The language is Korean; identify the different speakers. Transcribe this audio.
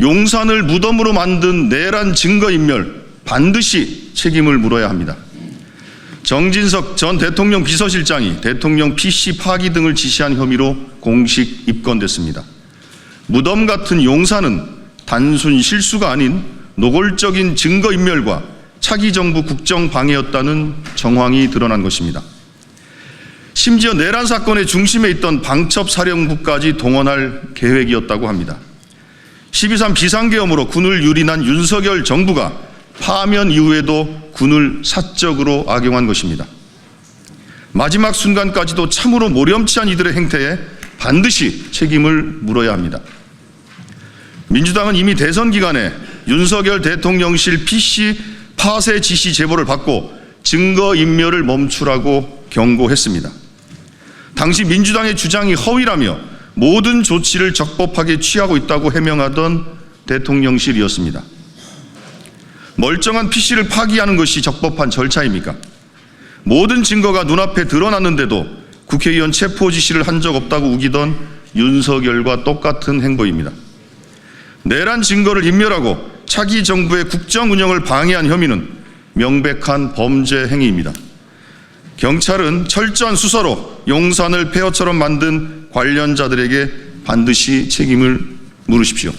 Speaker 1: 용산을 무덤으로 만든 내란 증거인멸 반드시 책임을 물어야 합니다. 정진석 전 대통령 비서실장이 대통령 PC 파기 등을 지시한 혐의로 공식 입건됐습니다. 무덤 같은 용산은 단순 실수가 아닌 노골적인 증거인멸과 차기 정부 국정 방해였다는 정황이 드러난 것입니다. 심지어 내란 사건의 중심에 있던 방첩 사령부까지 동원할 계획이었다고 합니다. 12.3 비상계엄으로 군을 유린한 윤석열 정부가 파면 이후에도 군을 사적으로 악용한 것입니다. 마지막 순간까지도 참으로 모렴치한 이들의 행태에 반드시 책임을 물어야 합니다. 민주당은 이미 대선 기간에 윤석열 대통령실 PC 파쇄 지시 제보를 받고 증거 인멸을 멈추라고 경고했습니다. 당시 민주당의 주장이 허위라며 모든 조치를 적법하게 취하고 있다고 해명하던 대통령실이었습니다. 멀쩡한 PC를 파기하는 것이 적법한 절차입니까? 모든 증거가 눈앞에 드러났는데도 국회의원 체포 지시를 한 적 없다고 우기던 윤석열과 똑같은 행보입니다. 내란 증거를 인멸하고 차기 정부의 국정 운영을 방해한 혐의는 명백한 범죄 행위입니다. 경찰은 철저한 수사로 용산을 폐허처럼 만든 관련자들에게 반드시 책임을 물으십시오.